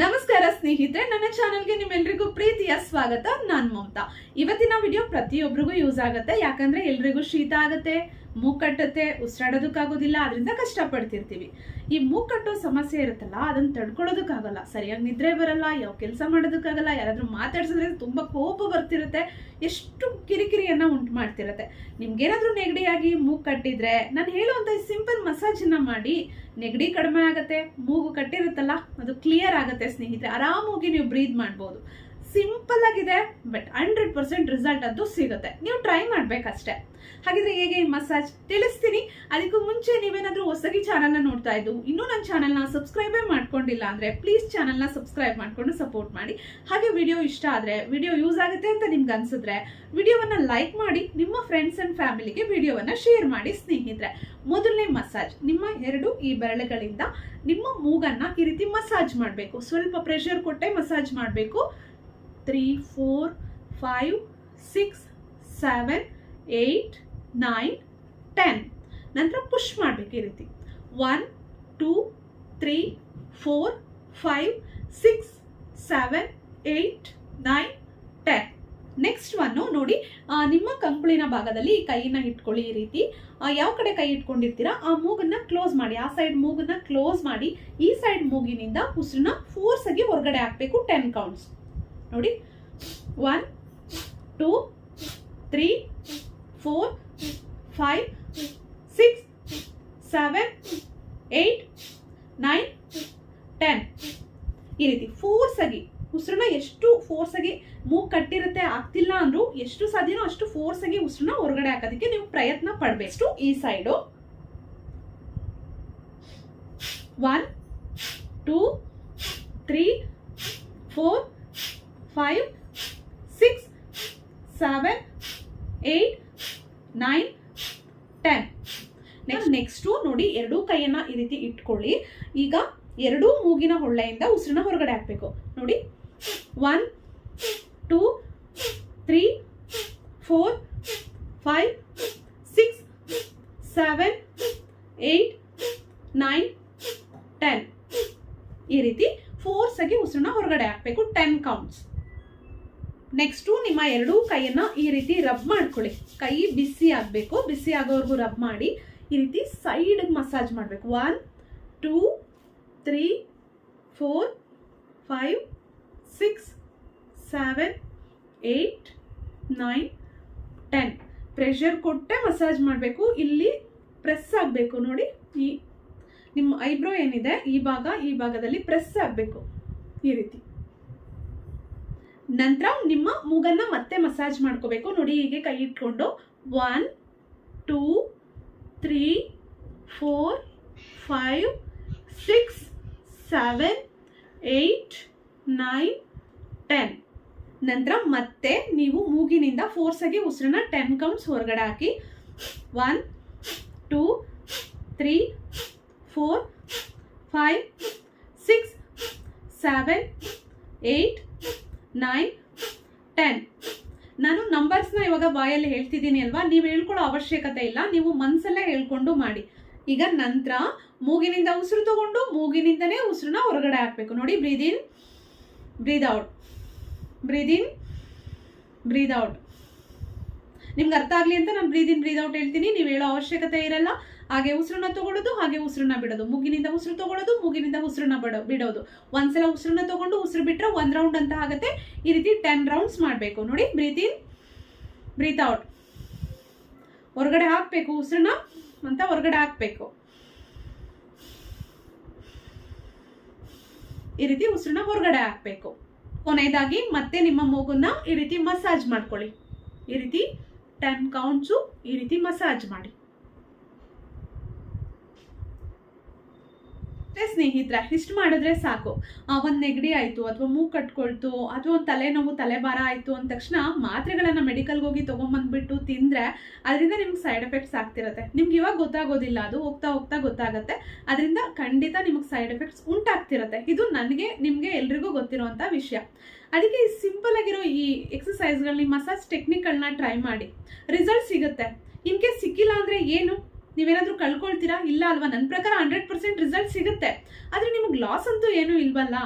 ನಮಸ್ಕಾರ ಸ್ನೇಹಿತರೆ, ನನ್ನ ಚಾನಲ್ಗೆ ನಿಮ್ಮೆಲ್ರಿಗೂ ಪ್ರೀತಿಯ ಸ್ವಾಗತ. ನಾನ್ ಮಮತಾ. ಇವತ್ತಿನ ವಿಡಿಯೋ ಪ್ರತಿಯೊಬ್ಬರಿಗೂ ಯೂಸ್ ಆಗುತ್ತೆ. ಯಾಕಂದ್ರೆ ಎಲ್ರಿಗೂ ಶೀತ ಆಗುತ್ತೆ. ಮೂಗ್ ಕಟ್ಟುತ್ತೆ ಉಸಿರಾಡೋದಕ್ಕಾಗೋದಿಲ್ಲ ಅದರಿಂದ ಕಷ್ಟಪಡ್ತಿರ್ತೀವಿ. ಈ ಮೂಗು ಕಟ್ಟೋ ಸಮಸ್ಯೆ ಇರುತ್ತಲ್ಲ, ಅದನ್ನು ತಡ್ಕೊಳ್ಳೋದಕ್ಕಾಗಲ್ಲ. ಸರಿಯಾಗಿ ನಿದ್ರೆ ಬರಲ್ಲ, ಯಾವ ಕೆಲಸ ಮಾಡೋದಕ್ಕಾಗಲ್ಲ, ಯಾರಾದರೂ ಮಾತಾಡ್ಸಿದ್ರೆ ತುಂಬ ಕೋಪ ಬರ್ತಿರುತ್ತೆ, ಎಷ್ಟು ಕಿರಿಕಿರಿಯನ್ನು ಉಂಟು ಮಾಡ್ತಿರುತ್ತೆ. ನಿಮ್ಗೇನಾದರೂ ನೆಗಡಿಯಾಗಿ ಮೂಗು ಕಟ್ಟಿದ್ರೆ ನಾನು ಹೇಳುವಂಥ ಸಿಂಪಲ್ ಮಸಾಜನ್ನ ಮಾಡಿ, ನೆಗಡಿ ಕಡಿಮೆ ಆಗುತ್ತೆ, ಮೂಗು ಕಟ್ಟಿರುತ್ತಲ್ಲ, ಅದು ಕ್ಲಿಯರ್ ಆಗುತ್ತೆ ಸ್ನೇಹಿತರೆ. ಆರಾಮಾಗಿ ನೀವು ಬ್ರೀದ್ ಮಾಡ್ಬೋದು. ಸಿಂಪಲ್ ಆಗಿದೆ ಬಟ್ ಹಂಡ್ರೆಡ್ ಪರ್ಸೆಂಟ್ ರಿಸಲ್ಟ್ ಅದು ಸಿಗುತ್ತೆ. ನೀವು ಟ್ರೈ ಮಾಡ್ಬೇಕಷ್ಟೇ. ಹಾಗಿದ್ರೆ ಹೇಗೆ ಮಸಾಜ್? ತಿಳಿಸ್ತೀನಿ. ಅದಕ್ಕೂ ಮುಂಚೆ ನೀವೇನಾದ್ರೂ ಹೊಸಗಿ ಚಾನಲ್ನ ನೋಡ್ತಾ ಇದ್ದು, ಇನ್ನೂ ನನ್ನ ಚಾನಲ್ನ ಸಬ್ಸ್ಕ್ರೈಬೇ ಮಾಡ್ಕೊಂಡಿಲ್ಲ ಅಂದ್ರೆ ಪ್ಲೀಸ್ ಚಾನಲ್ನ ಸಬ್ಸ್ಕ್ರೈಬ್ ಮಾಡ್ಕೊಂಡು ಸಪೋರ್ಟ್ ಮಾಡಿ. ಹಾಗೆ ವಿಡಿಯೋ ಇಷ್ಟ ಆದ್ರೆ ವಿಡಿಯೋ ಯೂಸ್ ಆಗುತ್ತೆ ಅಂತ ನಿಮ್ಗೆ ಅನ್ಸಿದ್ರೆ ವಿಡಿಯೋವನ್ನ ಲೈಕ್ ಮಾಡಿ, ನಿಮ್ಮ ಫ್ರೆಂಡ್ಸ್ ಅಂಡ್ ಫ್ಯಾಮಿಲಿಗೆ ವಿಡಿಯೋವನ್ನ ಶೇರ್ ಮಾಡಿ ಸ್ನೇಹಿತರೆ. ಮೊದಲನೇ ಮಸಾಜ್, ನಿಮ್ಮ ಎರಡು ಈ ಬೆರಳುಗಳಿಂದ ನಿಮ್ಮ ಮೂಗನ್ನ ಈ ರೀತಿ ಮಸಾಜ್ ಮಾಡಬೇಕು. ಸ್ವಲ್ಪ ಪ್ರೆಷರ್ ಕೊಟ್ಟೆ ಮಸಾಜ್ ಮಾಡಬೇಕು. Three four five six seven eight nine ten ನಂತರ ಪುಷ್ ಮಾಡಬೇಕು ಈ ರೀತಿ. One two three four five six seven eight nine ten next one ನೋಡಿ ನಿಮ್ಮ ಕಂಕುಳಿನ ಭಾಗದಲ್ಲಿ ಕೈನ ಇಟ್ಕೊಳ್ಳಿ ಈ ರೀತಿ. ಯಾವ ಕಡೆ ಕೈ ಇಟ್ಕೊಂಡಿರ್ತೀರಾ? ಆ ಮೂಗನ್ನ ಕ್ಲೋಸ್ ಮಾಡಿ. ಆ ಸೈಡ್ ಮೂಗನ್ನ ಕ್ಲೋಸ್ ಮಾಡಿ. ಈ ಸೈಡ್ ಮೂಗಿನಿಂದ ಉಸಿರನ್ನ ಫೋರ್ಸ್ ಆಗಿ ಹೊರಗಡೆ ಹಾಕ್ಬೇಕು ಟೆನ್ ಕೌಂಟ್ಸ್ ನೋಡಿ. One two three four five six seven eight nine ten ಈ ರೀತಿ ಫೋರ್ಸ್ ಆಗಿ, ಉಸಿರನ್ನ ಎಷ್ಟು ಫೋರ್ಸ್ ಆಗಿ ಮೂಗ್ ಕಟ್ಟಿರುತ್ತೆ ಆಗ್ತಿಲ್ಲ ಅಂದ್ರೂ ಎಷ್ಟು ಸಾಧ್ಯನೋ ಅಷ್ಟು ಫೋರ್ಸ್ ಆಗಿ ಉಸಿರನ್ನ ಹೊರಗಡೆ ಹಾಕೋದಕ್ಕೆ ನೀವು ಪ್ರಯತ್ನ ಪಡ್ಬೇಕು. ಈ side one two three four five six seven eight nine ten next next ನೋಡಿ ಎರಡೂ ಕೈಯನ್ನ ಈ ರೀತಿ ಇಟ್ಕೊಳ್ಳಿ. ಈಗ ಎರಡೂ ಮೂಗಿನ ಹೊಳ್ಳೆಯಿಂದ ಉಸಿರನ್ನ ಹೊರಗಡೆ ಹಾಕಬೇಕು. ನೋಡಿ one two three four five six seven eight nine ten ಈ ರೀತಿ ಫೋರ್ಸ್ ಆಗಿ ಉಸಿರನ್ನ ಹೊರಗಡೆ ಹಾಕಬೇಕು. ಟೆನ್ ಕೌಂಟ್ಸ್ ನೆಕ್ಸ್ಟು ನಿಮ್ಮ ಎರಡೂ ಕೈಯನ್ನು ಈ ರೀತಿ ರಬ್ ಮಾಡ್ಕೊಳ್ಳಿ. ಕೈ ಬಿಸಿ ಆಗಬೇಕು. ಬಿಸಿ ಆಗೋವರೆಗೂ ರಬ್ ಮಾಡಿ ಈ ರೀತಿ ಸೈಡಿಗೆ ಮಸಾಜ್ ಮಾಡಬೇಕು. One two three four five six seven eight nine ten pressure ಕೊಟ್ಟೆ ಮಸಾಜ್ ಮಾಡಬೇಕು. ಇಲ್ಲಿ ಪ್ರೆಸ್ ಆಗಬೇಕು. ನೋಡಿ, ಈ ನಿಮ್ಮ ಐಬ್ರೋ ಏನಿದೆ? ಈ ಭಾಗ, ಈ ಭಾಗದಲ್ಲಿ ಪ್ರೆಸ್ ಆಗಬೇಕು. ಈ ರೀತಿ. ನಂತರ ನಿಮ್ಮ ಮೂಗನ್ನ ಮತ್ತೆ ಮಸಾಜ್ ಮಾಡ್ಕೋಬೇಕು. ನೋಡಿ ಹೀಗೆ ಕೈ ಇಟ್ಕೊಂಡು one two three four five six seven eight nine ten ನಂತರ ಮತ್ತೆ ನೀವು ಮೂಗಿನಿಂದ ಫೋರ್ಸ್ ಆಗಿ ಉಸಿರನ್ನ ಟೆನ್ ಕೌಂಟ್ಸ್ ಹೊರಗಡೆ ಹಾಕಿ. One two three four five six seven eight nine ten ನಾನು ನಂಬರ್ಸ್ನ ಇವಾಗ ಬಾಯಲ್ಲಿ ಹೇಳ್ತಿದ್ದೀನಿ ಅಲ್ವಾ? ನೀವು ಹೇಳ್ಕೊಳ್ಳೋ ಅವಶ್ಯಕತೆ ಇಲ್ಲ, ನೀವು ಮನಸ್ಸಲ್ಲೇ ಹೇಳ್ಕೊಂಡು ಮಾಡಿ. ಈಗ ನಂತರ ಮೂಗಿನಿಂದ ಉಸಿರು ತಗೊಂಡು ಮೂಗಿನಿಂದನೇ ಉಸಿರನ್ನ ಹೊರಗಡೆ ಹಾಕಬೇಕು. ನೋಡಿ breathe in breathe out breathe in breathe out ನಿಮ್ಗೆ ಅರ್ಥ ಆಗಲಿ ಅಂತ ನಾನು ಬ್ರೀದ್ ಇನ್ ಬ್ರೀದ್ ಔಟ್ ಹೇಳ್ತೀನಿ. ನೀವು ಹೇಳೋ ಅವಶ್ಯಕತೆ ಇರಲ್ಲ. ಹಾಗೆ ಉಸಿರನ್ನ ತಗೊಳ್ಳೋದು, ಹಾಗೆ ಉಸಿರನ್ನ ಬಿಡೋದು. ಮುಗಿನಿಂದ ಉಸಿರು ತಗೊಳ್ಳೋದು, ಮೂಗಿನಿಂದ ಉಸಿರನ್ನ ಬಿಡೋ, ಬಿಡೋದು. ಒಂದ್ಸಲ ಉಸಿರನ್ನ ತಗೊಂಡು ಉಸಿರು ಬಿಟ್ಟರೆ ಒಂದು ರೌಂಡ್ ಅಂತ ಆಗುತ್ತೆ. ಈ ರೀತಿ ಟೆನ್ ರೌಂಡ್ಸ್ ಮಾಡಬೇಕು. ನೋಡಿ ಬ್ರೀತ್ ಇನ್ ಬ್ರೀತ್ ಔಟ್ ಹೊರಗಡೆ ಹಾಕ್ಬೇಕು ಉಸಿರನ್ನ. ಅಂತ ಹೊರಗಡೆ ಹಾಕ್ಬೇಕು. ಈ ರೀತಿ ಉಸಿರನ್ನ ಹೊರಗಡೆ ಹಾಕ್ಬೇಕು. ಕೊನೆಯದಾಗಿ ಮತ್ತೆ ನಿಮ್ಮ ಮೂಗನ್ನ ಈ ರೀತಿ ಮಸಾಜ್ ಮಾಡ್ಕೊಳ್ಳಿ. ಈ ರೀತಿ ಟೆನ್ ಕೌಂಟ್ಸು ಈ ರೀತಿ ಮಸಾಜ್ ಮಾಡಿ. ಅಷ್ಟೇ ಸ್ನೇಹಿತರ ಇಷ್ಟು ಮಾಡಿದ್ರೆ ಸಾಕು. ಒಂದು ನೆಗಡಿ ಆಯಿತು, ಅಥವಾ ಮೂಗು ಕಟ್ಕೊಳ್ತು, ಅಥವಾ ಒಂದು ತಲೆನೋವು, ತಲೆಭಾರ ಆಯಿತು ಅಂದ ತಕ್ಷಣ ಮಾತ್ರೆಗಳನ್ನು ಮೆಡಿಕಲ್ಗೆ ಹೋಗಿ ತೊಗೊಂಬಂದ್ಬಿಟ್ಟು ತಿಂದರೆ ಅದರಿಂದ ನಿಮ್ಗೆ ಸೈಡ್ ಎಫೆಕ್ಟ್ಸ್ ಆಗ್ತಿರತ್ತೆ. ನಿಮ್ಗೆ ಇವಾಗ ಗೊತ್ತಾಗೋದಿಲ್ಲ, ಅದು ಹೋಗ್ತಾ ಹೋಗ್ತಾ ಗೊತ್ತಾಗುತ್ತೆ. ಅದರಿಂದ ಖಂಡಿತ ನಿಮಗೆ ಸೈಡ್ ಎಫೆಕ್ಟ್ಸ್ ಉಂಟಾಗ್ತಿರತ್ತೆ. ಇದು ನನಗೆ, ನಿಮಗೆ ಎಲ್ರಿಗೂ ಗೊತ್ತಿರುವಂಥ ವಿಷಯ. ಅದಕ್ಕೆ ಸಿಂಪಲ್ ಆಗಿರೋ ಈ ಎಕ್ಸಸೈಸ್ಗಳನ್ನ ಮಸಾಜ್ ಟೆಕ್ನಿಕ್ಗಳನ್ನ ಟ್ರೈ ಮಾಡಿ. ರಿಸಲ್ಟ್ ಸಿಗುತ್ತೆ. ಇನ್ ಕೇಸ್ ಸಿಕ್ಕಿಲ್ಲ ಅಂದರೆ ಏನು? ನೀವೇನಾದ್ರೂ ಕಳ್ಕೊಳ್ತೀರಾ? ಇಲ್ಲ ಅಲ್ವಾ? ನನ್ನ ಪ್ರಕಾರ ಹಂಡ್ರೆಡ್ ಪರ್ಸೆಂಟ್ ರಿಸಲ್ಟ್ ಸಿಗುತ್ತೆ. ಆದ್ರೆ ನಿಮಗೆ ಲಾಸ್ ಅಂತೂ ಏನೂ ಇಲ್ವಲ್ಲ?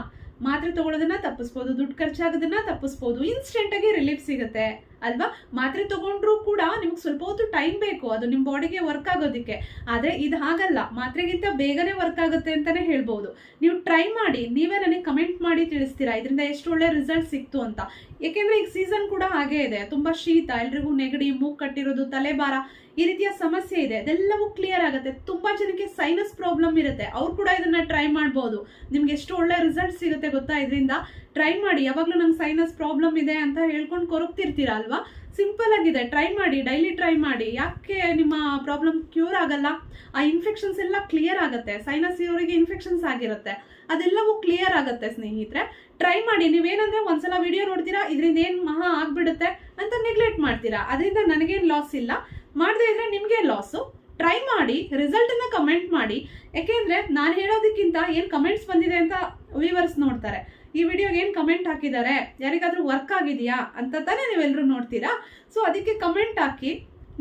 ಮಾತ್ರೆ ತಗೊಳ್ಳೋದನ್ನ ತಪ್ಪಿಸ್ಬೋದು, ದುಡ್ಡು ಖರ್ಚಾಗೋದನ್ನ ತಪ್ಪಿಸ್ಬೋದು ಇನ್ಸ್ಟೆಂಟಾಗಿ ರಿಲೀಫ್ ಸಿಗುತ್ತೆ. ಅಲ್ವಾ? ಮಾತ್ರೆ ತಗೊಂಡ್ರು ಕೂಡ ನಿಮ್ಗೆ ಸ್ವಲ್ಪ ಹೊತ್ತು ಟೈಮ್ ಬೇಕು. ಅದು ನಿಮ್ಮ ಬಾಡಿಗೆ ವರ್ಕ್ ಆಗೋದಕ್ಕೆ. ಆದ್ರೆ ಇದು ಹಾಗಲ್ಲ. ಮಾತ್ರೆಗಿಂತ ಬೇಗನೆ ವರ್ಕ್ ಆಗುತ್ತೆ ಅಂತಾನೆ ಹೇಳ್ಬೋದು. ನೀವು ಟ್ರೈ ಮಾಡಿ. ನೀವೇ ನನಗೆ ಕಮೆಂಟ್ ಮಾಡಿ ತಿಳಿಸ್ತೀರಾ? ಇದರಿಂದ ಎಷ್ಟು ಒಳ್ಳೆ ರಿಸಲ್ಟ್ ಸಿಕ್ತು ಅಂತ. ಯಾಕೆಂದ್ರೆ ಈಗ ಸೀಸನ್ ಕೂಡ ಹಾಗೇ ಇದೆ. ತುಂಬಾ ಶೀತ, ಎಲ್ರಿಗೂ ನೆಗಡಿ, ಮೂಗ್ ಕಟ್ಟಿರೋದು, ತಲೆಭಾರ. ಈ ರೀತಿಯ ಸಮಸ್ಯೆ ಇದೆ, ಅದೆಲ್ಲವೂ ಕ್ಲಿಯರ್ ಆಗುತ್ತೆ. ತುಂಬಾ ಜನಕ್ಕೆ ಸೈನಸ್ ಪ್ರಾಬ್ಲಮ್ ಇರುತ್ತೆ. ಅವ್ರು ಕೂಡ ಇದನ್ನ ಟ್ರೈ ಮಾಡ್ಬೋದು. ನಿಮ್ಗೆ ಎಷ್ಟು ಒಳ್ಳೆ ರಿಸಲ್ಟ್ ಸಿಗುತ್ತೆ ಗೊತ್ತಾ? ಇದರಿಂದ ಟ್ರೈ ಮಾಡಿ. ಯಾವಾಗ್ಲೂ ನಂಗೆ ಸೈನಸ್ ಪ್ರಾಬ್ಲಮ್ ಇದೆ ಅಂತ ಹೇಳ್ಕೊಂಡು ಕೊರಗ್ತಿರ್ತೀರ ಅಲ್ವಾ? ಸಿಂಪಲ್ ಆಗಿದೆ. ಟ್ರೈ ಮಾಡಿ ಡೈಲಿ ಟ್ರೈ ಮಾಡಿ. ಯಾಕೆ ನಿಮ್ಮ ಪ್ರಾಬ್ಲಮ್ ಕ್ಯೂರ್ ಆಗಲ್ಲ? ಆ ಇನ್ಫೆಕ್ಷನ್ಸ್ ಎಲ್ಲ ಕ್ಲಿಯರ್ ಆಗುತ್ತೆ. ಸೈನಸ್ ಇವರಿಗೆ ಇನ್ಫೆಕ್ಷನ್ಸ್ ಆಗಿರುತ್ತೆ. ಅದೆಲ್ಲವೂ ಕ್ಲಿಯರ್ ಆಗುತ್ತೆ ಸ್ನೇಹಿತರೆ. ಟ್ರೈ ಮಾಡಿ. ನೀವೇನಂದ್ರೆ ಒಂದ್ಸಲ ವಿಡಿಯೋ ನೋಡ್ತೀರಾ? ಇದರಿಂದ ಏನ್ ಮಹಾ ಆಗ್ಬಿಡುತ್ತೆ ಅಂತ ನೆಗ್ಲೆಕ್ಟ್ ಮಾಡ್ತೀರಾ. ಅದರಿಂದ ನನಗೇನು ಲಾಸ್ ಇಲ್ಲ. ಮಾಡದೇ ಇದ್ರೆ ನಿಮಗೆ ಲಾಸು ಟ್ರೈ ಮಾಡಿ ರಿಸಲ್ಟನ್ನು ಕಮೆಂಟ್ ಮಾಡಿ. ಯಾಕೆಂದರೆ ನಾನು ಹೇಳೋದಕ್ಕಿಂತ ಏನು ಕಮೆಂಟ್ಸ್ ಬಂದಿದೆ ಅಂತ ವ್ಯೂವರ್ಸ್ ನೋಡ್ತಾರೆ. ಈ ವಿಡಿಯೋಗೆ ಏನು ಕಮೆಂಟ್ ಹಾಕಿದ್ದಾರೆ? ಯಾರಿಗಾದರೂ ವರ್ಕ್ ಆಗಿದೆಯಾ? ಅಂತ ತಾನೇ ನೀವೆಲ್ಲರೂ ನೋಡ್ತೀರಾ? ಸೊ ಅದಕ್ಕೆ ಕಮೆಂಟ್ ಹಾಕಿ.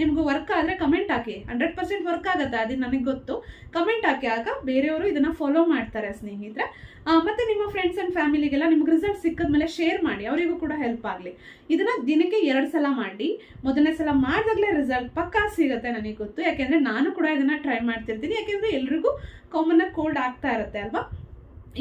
ನಿಮ್ಗೆ ವರ್ಕ್ ಆದರೆ ಕಮೆಂಟ್ ಹಾಕಿ. ಹಂಡ್ರೆಡ್ ಪರ್ಸೆಂಟ್ ವರ್ಕ್ ಆಗುತ್ತೆ ಅದು ನನಗೆ ಗೊತ್ತು. ಕಮೆಂಟ್ ಹಾಕಿ ಆಗ ಬೇರೆಯವರು ಇದನ್ನು ಫಾಲೋ ಮಾಡ್ತಾರೆ ಸ್ನೇಹಿತರೆ. ಮತ್ತು ನಿಮ್ಮ ಫ್ರೆಂಡ್ಸ್ ಆ್ಯಂಡ್ ಫ್ಯಾಮಿಲಿಗೆಲ್ಲ ನಿಮ್ಗೆ ರಿಸಲ್ಟ್ ಸಿಕ್ಕಿದ್ಮೇಲೆ ಶೇರ್ ಮಾಡಿ, ಅವರಿಗೂ ಕೂಡ ಹೆಲ್ಪ್ ಆಗಲಿ. ಇದನ್ನು ದಿನಕ್ಕೆ ಎರಡು ಸಲ ಮಾಡಿ, ಮೊದಲನೇ ಸಲ ಮಾಡಿದಾಗಲೇ ರಿಸಲ್ಟ್ ಪಕ್ಕಾ ಸಿಗುತ್ತೆ ನನಗೆ ಗೊತ್ತು. ಯಾಕೆಂದರೆ ನಾನು ಕೂಡ ಇದನ್ನು ಟ್ರೈ ಮಾಡ್ತಿರ್ತೀನಿ. ಯಾಕೆಂದರೆ ಎಲ್ರಿಗೂ ಆಗಿ ಕೋಲ್ಡ್ ಆಗ್ತಾ ಇರುತ್ತೆ, ಅಲ್ವಾ?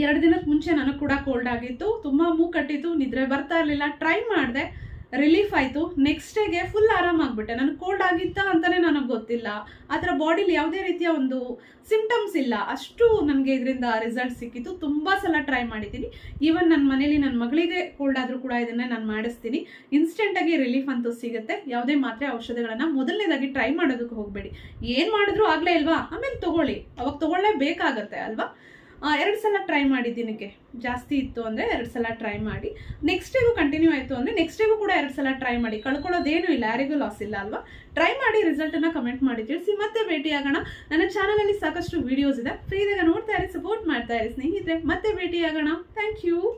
ಎರಡು ದಿನಕ್ಕೆ ಮುಂಚೆ ನನಗೆ ಕೂಡ ಕೋಲ್ಡ್ ಆಗಿತ್ತು, ತುಂಬ ಮೂ ಕಟ್ಟಿತ್ತು, ನಿದ್ರೆ ಬರ್ತಾ ಇರಲಿಲ್ಲ ಟ್ರೈ ಮಾಡಿದೆ. ರಿಲೀಫ್ ಆಯಿತು. ನೆಕ್ಸ್ಟ್ ಡೇಗೆ ಫುಲ್ ಆರಾಮಾಗ್ಬಿಟ್ಟೆ ನನಗೆ ಕೋಲ್ಡ್ ಆಗಿತ್ತಾ ಅಂತಲೇ ನನಗೆ ಗೊತ್ತಿಲ್ಲ. ಆ ಥರ ಬಾಡಿಲಿ ಯಾವುದೇ ರೀತಿಯ ಒಂದು ಸಿಂಪ್ಟಮ್ಸ್ ಇಲ್ಲ. ಅಷ್ಟು ನನಗೆ ಇದರಿಂದ ರಿಸಲ್ಟ್ ಸಿಕ್ಕಿತ್ತು ತುಂಬ ಸಲ ಟ್ರೈ ಮಾಡಿದ್ದೀನಿ. ಈವನ್ ನನ್ನ ಮನೇಲಿ ನನ್ನ ಮಗಳಿಗೆ ಕೋಲ್ಡ್ ಆದರೂ ಕೂಡ ಇದನ್ನೇ ನಾನು ಮಾಡಿಸ್ತೀನಿ. ಇನ್ಸ್ಟೆಂಟಾಗಿ ರಿಲೀಫ್ ಅಂತೂ ಸಿಗುತ್ತೆ. ಯಾವುದೇ ಮಾತ್ರೆ, ಔಷಧಿಗಳನ್ನು ಮೊದಲನೇದಾಗಿ ಟ್ರೈ ಮಾಡೋದಕ್ಕೆ ಹೋಗಬೇಡಿ. ಏನು ಮಾಡಿದ್ರು ಆಗಲೇ ಇಲ್ವಾ ಆಮೇಲೆ ತಗೊಳ್ಳಿ. ಅವಾಗ ತಗೊಳ್ಳೇಬೇಕಾಗತ್ತೆ ಅಲ್ವಾ? ಎರಡು ಸಲ ಟ್ರೈ ಮಾಡಿ ದಿನಕ್ಕೆ. ಜಾಸ್ತಿ ಇತ್ತು ಅಂದರೆ ಎರಡು ಸಲ ಟ್ರೈ ಮಾಡಿ. ನೆಕ್ಸ್ಟ್ ಡೇಗೂ ಕಂಟಿನ್ಯೂ ಆಯಿತು ಅಂದರೆ ನೆಕ್ಸ್ಟ್ ಡೇಗೂ ಕೂಡ ಎರಡು ಸಲ ಟ್ರೈ ಮಾಡಿ. ಕಳ್ಕೊಳ್ಳೋದೇನು ಇಲ್ಲ, ಯಾರಿಗೂ ಲಾಸ್ ಇಲ್ಲ ಅಲ್ವಾ? ಟ್ರೈ ಮಾಡಿ ರಿಸಲ್ಟನ್ನು ಕಮೆಂಟ್ ಮಾಡಿ ತಿಳಿಸಿ. ಮತ್ತೆ ಭೇಟಿಯಾಗೋಣ. ನನ್ನ ಚಾನಲಲ್ಲಿ ಸಾಕಷ್ಟು ವೀಡಿಯೋಸ್ ಇದೆ. ಫ್ರೀದಾಗ ನೋಡ್ತಾ ಇರಿ ಸಪೋರ್ಟ್ ಮಾಡ್ತಾ ಇರಿ ಸ್ನೇಹಿತರೆ. ಮತ್ತೆ ಭೇಟಿಯಾಗೋಣ. Thank you